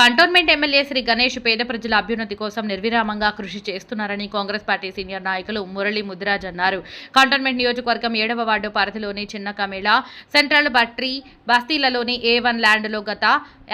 Cantonment MLA Shri Ganesh పేద ప్రజల అభ్యున్నతి కోసం నిర్విరామంగా కృషి చేస్తున్నారని కాంగ్రెస్ పార్టీ సీనియర్ నాయకులు మురళి ముదిరాజ్ అన్నారు. కంటోన్మెంట్ నియోజకవర్గం ఏడవ వార్డు పరిధిలోని చిన్న కమేళ సెంట్రల్ బట్రీ బస్తీలలోని ఏ వన్ ల్యాండ్లో గత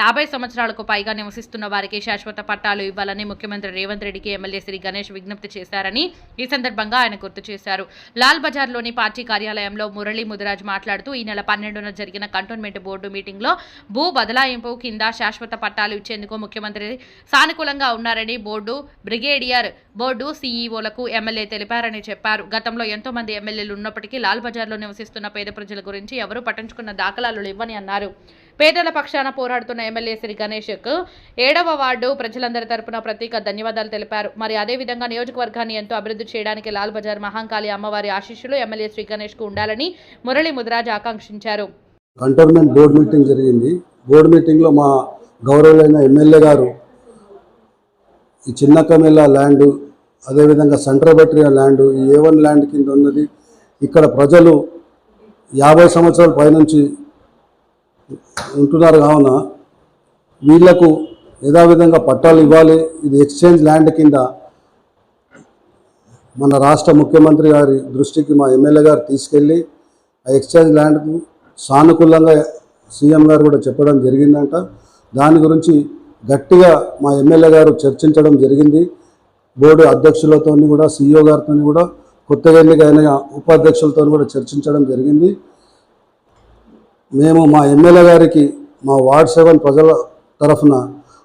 యాభై సంవత్సరాలకు పైగా నివసిస్తున్న వారికి శాశ్వత పట్టాలు ఇవ్వాలని ముఖ్యమంత్రి రేవంత్ రెడ్డికి ఎమ్మెల్యే శ్రీ గణేష్ విజ్ఞప్తి చేశారని ఈ సందర్భంగా ఆయన గుర్తు చేశారు. లాల్ బజార్లోని పార్టీ కార్యాలయంలో మురళి ముదిరాజ్ మాట్లాడుతూ ఈ నెల పన్నెండున జరిగిన కంటోన్మెంట్ బోర్డు మీటింగ్లో భూ బదలాయింపు కింద శాశ్వత పట్టాలు ఇచ్చేందుకు ముఖ్యమంత్రి సానుకూలంగా ఉన్నారని బోర్డు బ్రిగేడియర్ బోర్డు సీఈఓలకు ఎమ్మెల్యే తెలిపారని చెప్పారు. గతంలో ఎంతో మంది ఎమ్మెల్యేలు ఉన్నప్పటికీ లాల్ బజార్లో నివసిస్తున్న పేద ప్రజల గురించి ఎవరూ పట్టించుకున్న దాఖలాలు లేవని అన్నారు. పేదల పక్షాన పోరాడుతున్న ఎమ్మెల్యే శ్రీ గణేష్కు ఏడవ వార్డు ప్రజలందరి తరపున ప్రత్యేక ధన్యవాదాలు తెలిపారు. మరి అదేవిధంగా నియోజకవర్గాన్ని ఎంతో అభివృద్ధి చేయడానికి లాల్ బజార్ మహంకాళి అమ్మవారి ఆశీస్సులు ఎమ్మెల్యే శ్రీ గణేష్కు ఉండాలని మురళి ముదిరాజ్ ఆకాంక్షించారు. కంటోన్మెంట్ బోర్డు మీటింగ్ జరిగింది. బోర్డు మీటింగ్లో మా గౌరవులైన ఎమ్మెల్యే గారు ఈ చిన్న కమేలా ల్యాండ్ అదేవిధంగా సెంట్రల్ బెట్రియా ల్యాండ్ ఈ ఏ వన్ ల్యాండ్ కింద ఉన్నది. ఇక్కడ ప్రజలు యాభై సంవత్సరాల పైనుంచి ఉంటున్నారు కావున వీళ్ళకు యథావిధంగా పట్టాలు ఇవ్వాలి. ఇది ఎక్స్చేంజ్ ల్యాండ్ కింద మన రాష్ట్ర ముఖ్యమంత్రి గారి దృష్టికి మా ఎమ్మెల్యే గారు తీసుకెళ్ళి ఆ ఎక్స్చేంజ్ ల్యాండ్కు సానుకూలంగా సీఎం గారు కూడా చెప్పడం జరిగిందంట. దాని గురించి గట్టిగా మా ఎమ్మెల్యే గారు చర్చించడం జరిగింది. బోర్డు అధ్యక్షులతో కూడా సీఈఓ గారితో కూడా కొత్తగా ఎన్నికైన ఉపాధ్యక్షులతో కూడా చర్చించడం జరిగింది. మేము మా ఎమ్మెల్యే గారికి మా వార్డ్ సెవెన్ ప్రజల తరఫున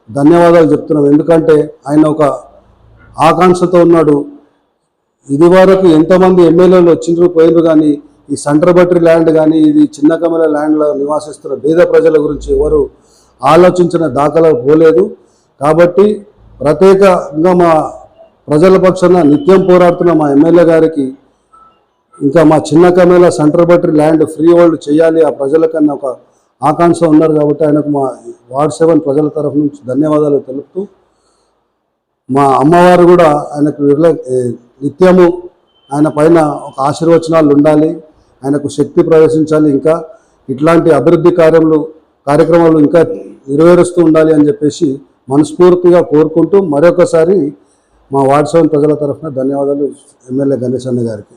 ధన్యవాదాలు చెప్తున్నాం. ఎందుకంటే ఆయన ఒక ఆకాంక్షతో ఉన్నాడు. ఇది వరకు ఎంతమంది ఎమ్మెల్యేలు వచ్చిండ్రు పోయిండ్రు కానీ ఈ సెంటర్ బట్రీ ల్యాండ్ కానీ ఇది చిన్న కమల ల్యాండ్లో నివాసిస్తున్న పేద ప్రజల గురించి ఎవరు ఆలోచించిన దాఖలకు పోలేదు. కాబట్టి ప్రత్యేకంగా మా ప్రజల పక్షాన నిత్యం పోరాడుతున్న మా ఎమ్మెల్యే గారికి ఇంకా మా చిన్న కమేల సెంటర్ బట్రీ ల్యాండ్ ఫ్రీ హోల్డ్ చేయాలి. ఆ ప్రజలకన్నా ఒక ఆకాంక్ష ఉన్నారు కాబట్టి ఆయనకు మా వార్డ్ సెవెన్ ప్రజల తరఫు నుంచి ధన్యవాదాలు తెలుపుతూ మా అమ్మవారు కూడా ఆయనకు నిత్యము ఆయన పైన ఒక ఆశీర్వచనాలు ఉండాలి. ఆయనకు శక్తి ప్రవేశించాలి. ఇంకా ఇట్లాంటి అభివృద్ధి కార్యములు కార్యక్రమాలు ఇంకా నెరవేరుస్తూ ఉండాలి అని చెప్పేసి మనస్ఫూర్తిగా కోరుకుంటూ మరొకసారి మా వార్డ్ సెవెన్ ప్రజల తరఫున ధన్యవాదాలు ఎమ్మెల్యే గణేష్ అన్న గారికి.